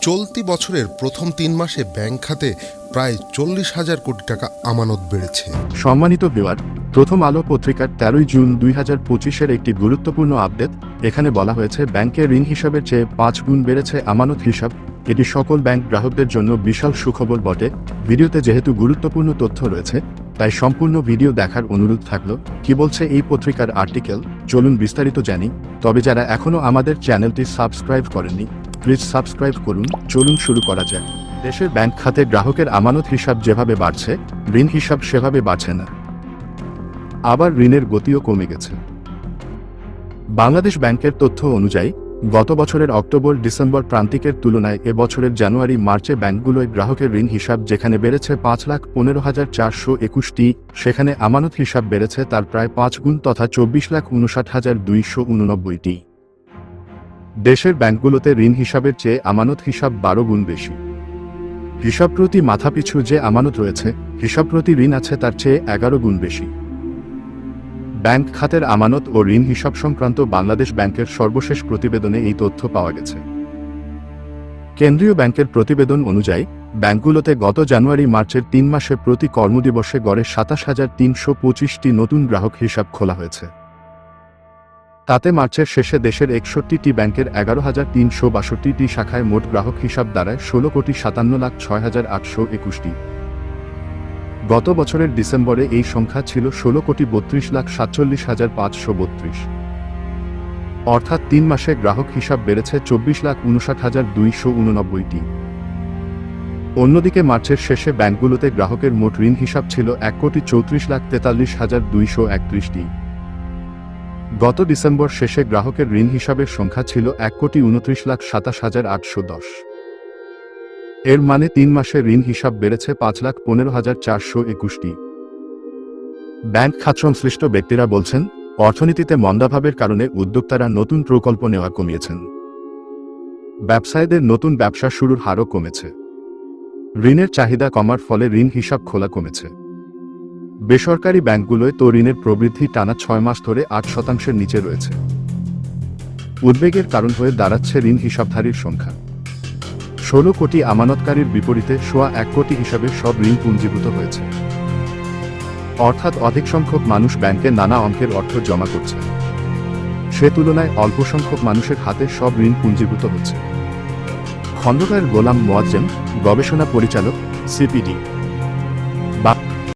চলতি বছরের প্রথম তিন মাসে ব্যাংক খাতে প্রায় চল্লিশ হাজার কোটি টাকা আমানত বেড়েছে। সম্মানিত ভিউয়ার, প্রথম আলো পত্রিকার তেরোই জুন দুই হাজার পঁচিশের একটি গুরুত্বপূর্ণ আপডেট। এখানে বলা হয়েছে, ব্যাংকের ঋণ হিসাবের চেয়ে পাঁচ গুণ বেড়েছে আমানত হিসাব। এটি সকল ব্যাংক গ্রাহকদের জন্য বিশাল সুখবর বটে। ভিডিওতে যেহেতু গুরুত্বপূর্ণ তথ্য রয়েছে, তাই সম্পূর্ণ ভিডিও দেখার অনুরোধ থাকল। কি বলছে এই পত্রিকার আর্টিকেল? চলুন বিস্তারিত জানি। তবে যারা এখনও আমাদের চ্যানেলটি সাবস্ক্রাইব করেননি প্লিজ সাবস্ক্রাইব করুন, চলুন শুরু করা যাক। দেশের ব্যাংক খাতে গ্রাহকের আমানত হিসাব যেভাবে বাড়ছে, ঋণ হিসাব সেভাবে বাড়ছে না। আবার ঋণের গতিও কমে গেছে। বাংলাদেশ ব্যাংকের তথ্য অনুযায়ী, গত বছরের অক্টোবর ডিসেম্বর প্রান্তিকের তুলনায় এ বছরের জানুয়ারি, মার্চে ব্যাংকগুলোয় গ্রাহকের ঋণ হিসাব যেখানে বেড়েছে পাঁচ লাখ পনেরো হাজার চারশো একুশটি, সেখানে আমানত হিসাব বেড়েছে তার প্রায় পাঁচ গুণ তথা চব্বিশ লাখ উনষাট হাজার দুইশো উননব্বইটি। দেশের ব্যাংকগুলোতে ঋণ হিসাবের চেয়ে আমানত হিসাব বারো গুণ বেশি। হিসাব প্রতি মাথাপিছু যে আমানত রয়েছে, হিসাব প্রতি ঋণ আছে তার চেয়ে এগারো গুণ বেশি। ব্যাংক খাতের আমানত ও ঋণ হিসাব সংক্রান্ত বাংলাদেশ ব্যাংকের সর্বশেষ প্রতিবেদনে এই তথ্য পাওয়া গেছে। কেন্দ্রীয় ব্যাংকের প্রতিবেদন অনুযায়ী, ব্যাংকগুলোতে গত জানুয়ারি মার্চের তিন মাসে প্রতি কর্মদিবসে গড়ে সাতাশ হাজার তিনশো পঁচিশটি নতুন গ্রাহক হিসাব খোলা হয়েছে। তাতে মার্চের শেষে দেশের একষট্টিটি ব্যাংকের এগারো হাজার তিনশো বাষট্টিটি শাখায় মোট গ্রাহক হিসাব দাঁড়ায় ষোলো কোটি সাতান্ন লাখ ছয় হাজার আটশো একুশটি। গত বছরের ডিসেম্বরে এই সংখ্যা ছিল ষোলো কোটি বত্রিশ লাখ সাতচল্লিশ হাজার পাঁচশো বত্রিশ। অর্থাৎ তিন মাসে গ্রাহক হিসাব বেড়েছে চব্বিশ লাখ উনষাট হাজার দুইশো উননব্বইটি। অন্যদিকে মার্চের শেষে ব্যাংকগুলোতে গ্রাহকের মোট ঋণ হিসাব ছিল এক কোটি চৌত্রিশ লাখ তেতাল্লিশ হাজার দুইশো একত্রিশটি। গত ডিসেম্বর শেষে গ্রাহকের ঋণ হিসাবের সংখ্যা ছিল এক কোটি উনত্রিশ লাখ সাতাশ হাজার আটশো দশ। এর মানে তিন মাসে ঋণ হিসাব বেড়েছে পাঁচ লাখ পনেরো হাজার চারশো একুশটি। ব্যাংক খাত সংশ্লিষ্ট ব্যক্তিরা বলছেন, অর্থনীতিতে মন্দাভাবের কারণে উদ্যোক্তারা নতুন প্রকল্প নেওয়া কমিয়েছেন। ব্যবসায়ীদের নতুন ব্যবসা শুরুর হারও কমেছে। ঋণের চাহিদা কমার ফলে ঋণ হিসাব খোলা কমেছে। বেসরকারি ব্যাংকগুলোয় তো ঋণের প্রবৃদ্ধি টানা ছয় মাস ধরে আট শতাংশের নিচে রয়েছে। উদ্বেগের কারণ হয়ে দাঁড়াচ্ছে ঋণ হিসাবধারীর সংখ্যা। ষোলো কোটি আমানতকারীর বিপরীতে সোয়া এক কোটি হিসাবে সব ঋণ পুঞ্জীভূত হয়েছে। অর্থাৎ অধিক সংখ্যক মানুষ ব্যাংকে নানা অঙ্কের অর্থ জমা করছে। সে তুলনায় অল্প সংখ্যক মানুষের হাতে সব ঋণ পুঞ্জীভূত হচ্ছে। খন্দকার গোলাম মোয়াজ্জেম গবেষণা পরিচালক, সিপিডি।